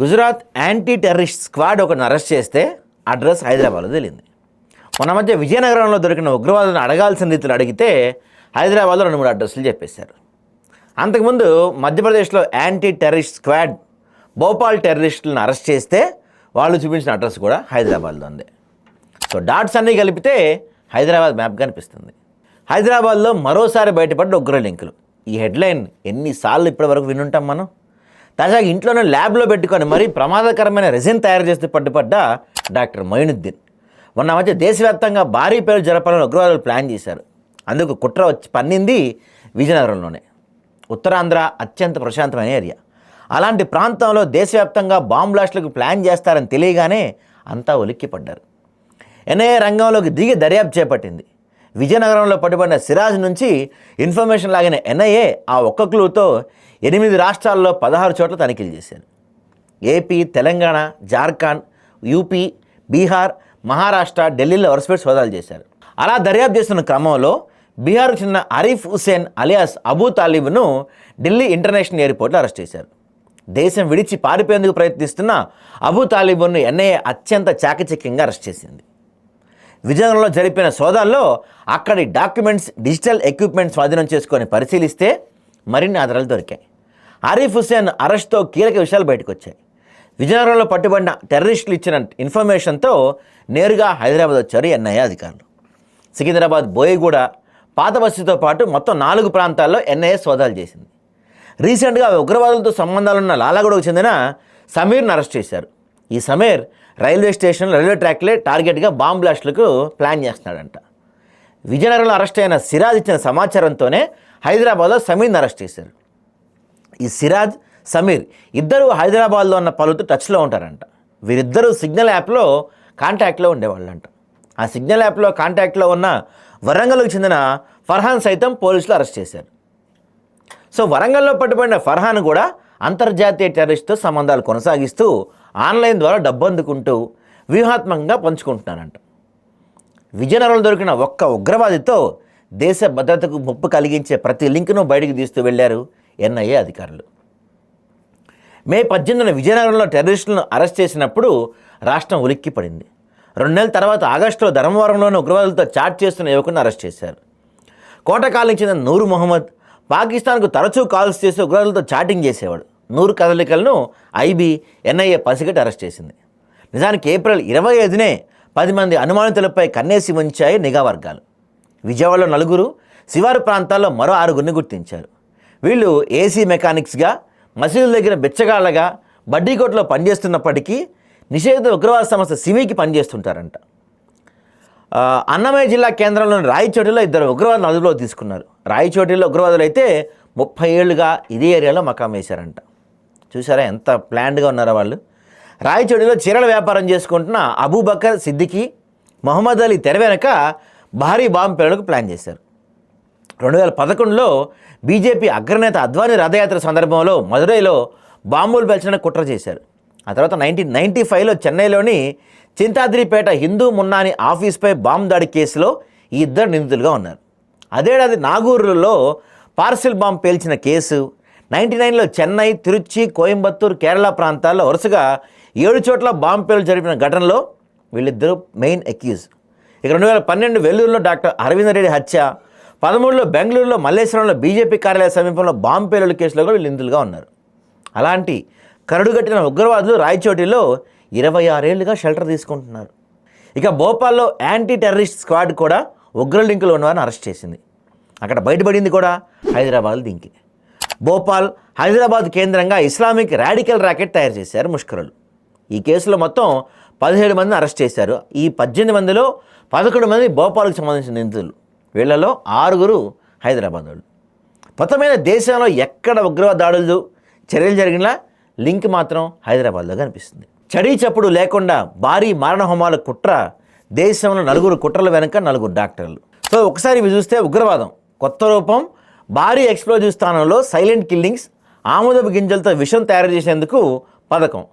Gujarat anti terrorist squad ఒకరిని arrest చేస్తే address హైదరాబాద్లో తెలియంది మొన్న మధ్య విజయనగరంలో దొరికిన ఉగ్రవాదులను అడగాల్సిన రీతిలో అడిగితే హైదరాబాద్లో రెండు మూడు అడ్రస్లు చెప్పేశారు. అంతకుముందు మధ్యప్రదేశ్లో యాంటీ టెర్రరిస్ట్ స్క్వాడ్ భోపాల్ టెర్రరిస్టులను అరెస్ట్ చేస్తే వాళ్ళు చూపించిన అడ్రస్ కూడా హైదరాబాద్లో ఉంది. సో డాట్స్ అన్నీ కలిపితే హైదరాబాద్ మ్యాప్ కనిపిస్తుంది. హైదరాబాద్లో మరోసారి బయటపడ్డ ఉగ్ర లింకులు. ఈ హెడ్లైన్ ఎన్నిసార్లు ఇప్పటివరకు వినుంటాం మనం? తాజాగా ఇంట్లోనే ల్యాబ్లో పెట్టుకొని మరీ ప్రమాదకరమైన రెజిన్ తయారు చేస్తూ పట్టుపడ్డ డాక్టర్ మొయినుద్దీన్ మొన్న మధ్య దేశవ్యాప్తంగా భారీ పేరు జరపాలని ఉగ్రవాదులు ప్లాన్ చేశారు. అందుకు కుట్ర వచ్చి పన్నింది విజయనగరంలోనే. ఉత్తరాంధ్ర అత్యంత ప్రశాంతమైన ఏరియా. అలాంటి ప్రాంతంలో దేశవ్యాప్తంగా బాంబ్ బ్లాస్ట్లకు ప్లాన్ చేస్తారని తెలియగానే అంతా ఉలిక్కిపడ్డారు ఎన్ఐఏ రంగంలోకి దిగి దర్యాప్తు చేపట్టింది. విజయనగరంలో పట్టుబడిన సిరాజ్ నుంచి ఇన్ఫర్మేషన్ లాగిన ఎన్ఐఏ ఆ ఒక్క క్లూతో ఎనిమిది రాష్ట్రాల్లో పదహారు చోట్ల తనిఖీలు చేశారు. ఏపీ తెలంగాణ జార్ఖండ్ యూపీ బీహార్ మహారాష్ట్ర ఢిల్లీలో వరుసపెట్టి సోదాలు చేశారు. అలా దర్యాప్తు చేస్తున్న క్రమంలో బీహార్కు చెందిన అరీఫ్ హుసేన్ అలియాస్ అబూ తాలిబ్ను ఢిల్లీ ఇంటర్నేషనల్ ఎయిర్పోర్ట్లో అరెస్ట్ చేశారు. దేశం విడిచి పారిపోయేందుకు ప్రయత్నిస్తున్న అబూ తాలిబ్ను ఎన్ఐఏ అత్యంత చాకచక్యంగా అరెస్ట్ చేసింది. విజయనగరంలో జరిపిన సోదాల్లో అక్కడి డాక్యుమెంట్స్ డిజిటల్ ఎక్విప్మెంట్ స్వాధీనం చేసుకొని పరిశీలిస్తే మరిన్ని ఆధారాలు దొరికాయి. ఆరిఫ్ హుస్సేన్ అరెస్ట్తో కీలక విషయాలు బయటకు వచ్చాయి విజయనగరంలో పట్టుబడిన టెర్రరిస్టులు ఇచ్చిన ఇన్ఫర్మేషన్తో నేరుగా హైదరాబాద్ వచ్చారు ఎన్ఐఏ అధికారులు. సికింద్రాబాద్ బోయిగూడ పాత బస్సుతో పాటు మొత్తం నాలుగు ప్రాంతాల్లో ఎన్ఐఏ సోదాలు చేసింది. రీసెంట్గా ఉగ్రవాదులతో సంబంధాలున్న లాలాగూడకు చెందిన సమీర్ను అరెస్ట్ చేశారు. ఈ సమీర్ రైల్వే స్టేషన్ రైల్వే ట్రాక్లే టార్గెట్గా బాంబ్ బ్లాస్ట్లకు ప్లాన్ చేస్తున్నాడంట. విజయనగరంలో అరెస్ట్ అయిన సిరాజ్ ఇచ్చిన సమాచారంతోనే హైదరాబాద్లో సమీర్ని అరెస్ట్ చేశారు. ఈ సిరాజ్ సమీర్ ఇద్దరు హైదరాబాద్లో ఉన్న పలువురితో టచ్లో ఉంటారంట. వీరిద్దరూ సిగ్నల్ యాప్లో కాంటాక్ట్లో ఉండేవాళ్ళంట. ఆ సిగ్నల్ యాప్లో కాంటాక్ట్లో ఉన్న వరంగల్కు చెందిన ఫర్హాన్ సైతం పోలీసులు అరెస్ట్ చేశారు. సో వరంగల్లో పట్టుబడిన ఫర్హాన్ కూడా అంతర్జాతీయ టెర్రరిస్ట్తో సంబంధాలు కొనసాగిస్తూ ఆన్లైన్ ద్వారా డబ్బు అందుకుంటూ వ్యూహాత్మకంగా పంచుకుంటున్నారంట విజయనగరంలో దొరికిన ఒక్క ఉగ్రవాదితో దేశ భద్రతకు ముప్పు కలిగించే ప్రతి లింక్ను బయటికి తీస్తూ వెళ్ళారు ఎన్ఐఏ అధికారులు. మే పద్దెనిమిదిన విజయనగరంలో టెర్రరిస్టులను అరెస్ట్ చేసినప్పుడు రాష్ట్రం ఉలిక్కి పడింది రెండు నెలల తర్వాత ఆగస్టులో ధర్మవరంలోని ఉగ్రవాదులతో చాట్ చేస్తున్న యువకుని అరెస్ట్ చేశారు. కోటకాలకు చెందిన నూరు మొహమ్మద్ పాకిస్తాన్కు తరచూ కాల్స్ చేసి ఉగ్రవాదులతో చాటింగ్ చేసేవాడు. నూరు కదలికలను ఐబీ ఎన్ఐఏ పసిగట్టి అరెస్ట్ చేసింది. నిజానికి ఏప్రిల్ ఇరవై ఐదునే పది మంది అనుమానితులపై కన్నేసి ఉంచాయి నిఘా వర్గాలు. విజయవాడలో నలుగురు శివారు ప్రాంతాల్లో మరో ఆరుగురిని గుర్తించారు. వీళ్ళు ఏసీ మెకానిక్స్గా మసీదుల దగ్గర బిచ్చగాళ్ళగా బడ్డీకోట్లో పనిచేస్తున్నప్పటికీ నిషేధిత ఉగ్రవాద సంస్థ సిమికి పనిచేస్తుంటారంట. అన్నమయ్య జిల్లా కేంద్రంలోని రాయచోటిలో ఇద్దరు ఉగ్రవాదులు అదుపులో తీసుకున్నారు. రాయచోటిలో ఉగ్రవాదులు అయితే ముప్పై ఏళ్ళుగా ఇదే ఏరియాలో మకాం వేశారంట. చూసారా ఎంత ప్లాన్డ్గా ఉన్నారో వాళ్ళు? రాయచోడిలో చీరల వ్యాపారం చేసుకుంటున్న అబూబకర్ సిద్దికి మొహమ్మద్ అలీ తెర వెనక భారీ బాంబు పేలుకు ప్లాన్ చేశారు. రెండు వేల పదకొండులో బీజేపీ అగ్రనేత అద్వానీ రథయాత్ర సందర్భంలో మదురైలో బాంబులు పేల్చడానికి కుట్ర చేశారు. ఆ తర్వాత నైన్టీన్ నైంటీ ఫైవ్లో చెన్నైలోని చింతాద్రిపేట హిందూ మున్నాని ఆఫీస్పై బాంబు దాడి కేసులో ఈ ఇద్దరు నిందితులుగా ఉన్నారు. అదేడాది నాగూరులో పార్సిల్ బాంబు పేల్చిన కేసు నైంటీ నైన్లో చెన్నై తిరుచి కోయంబత్తూరు కేరళ ప్రాంతాల్లో వరుసగా ఏడు చోట్ల బాంబు పేలు జరిపిన ఘటనలో వీళ్ళిద్దరూ మెయిన్ అక్యూజ్. ఇక రెండు వేల పన్నెండు వెల్లూరులో డాక్టర్ అరవింద్ రెడ్డి హత్య పదమూడులో బెంగళూరులో మల్లేశ్వరంలో బీజేపీ కార్యాలయ సమీపంలో బాంబు పేలుడు కేసులో కూడా వీళ్ళు ఉన్నారు. అలాంటి కరడుగట్టిన ఉగ్రవాదులు రాయచోటిలో ఇరవై ఆరేళ్ళుగా షెల్టర్ తీసుకుంటున్నారు. ఇక భోపాల్లో యాంటీ టెర్రరిస్ట్ స్క్వాడ్ కూడా ఉగ్ర లింకులు ఉన్నవారిని అరెస్ట్ చేసింది. అక్కడ బయటపడింది కూడా హైదరాబాద్ దింకి. భోపాల్ హైదరాబాద్ కేంద్రంగా ఇస్లామిక్ రాడికల్ ర్యాకెట్ తయారు చేశారు ముష్కరులు. ఈ కేసులో మొత్తం పదిహేడు మందిని అరెస్ట్ చేశారు. ఈ పద్దెనిమిది మందిలో పదకొండు మంది భోపాల్కి సంబంధించిన నిందితులు. వీళ్ళలో ఆరుగురు హైదరాబాద్ వాళ్ళు మొత్తం మీద దేశంలో ఎక్కడ ఉగ్రవాద దాడులు చర్యలు జరిగినా లింక్ మాత్రం హైదరాబాద్లో కనిపిస్తుంది. చడీ చప్పుడు లేకుండా భారీ మారణ హోమాల కుట్ర దేశంలో నలుగురు కుట్రల వెనుక నలుగురు డాక్టర్లు. సో ఒకసారి ఇవి చూస్తే ఉగ్రవాదం కొత్త రూపం భారీ ఎక్స్ప్లోజివ్ స్థానంలో సైలెంట్ కిల్లింగ్స్ ఆముదపు గింజలతో విషం తయారు చేసేందుకు పథకం.